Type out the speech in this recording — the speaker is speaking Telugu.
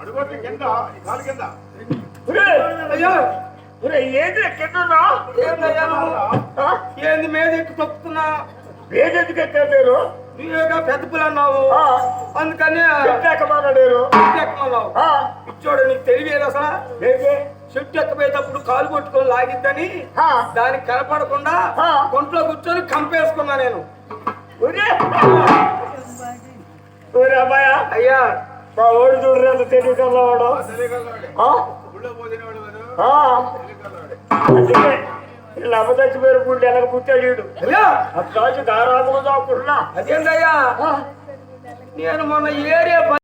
సెట్ ఎక్కు యాడా ఒరే ఏంటి ఎక్కడున్నా? ఏంది మీద ఎక్కి తొక్కుతున్నా? ఏదెందుకు ఎక్కారు మీరు? నువ్వేగా పెద్ద పిల్ల అన్నావు? అందుకని చెట్టు ఎక్కమన్నా నేను చెట్టు ఎక్కమన్నావు? ఇచ్చోడు నీకు తెలియదు అసలు చెట్టు ఎక్కపోయేటప్పుడు కాలు కొట్టుకొని లాగిద్దని దానికి కనపడకుండా. కొంట్లో కూర్చొని కంపేసుకున్నా నేను. అయ్యా. మా ఓడి చూడరు ఎంత. అందుకే వీళ్ళు అమ్మ చచ్చిపోయారు గుండె ఎలాగ పుట్టాడు అట్లా దారాత్మ చాకున్నా అదేందయ్యా? నేను మొన్న ఏరియా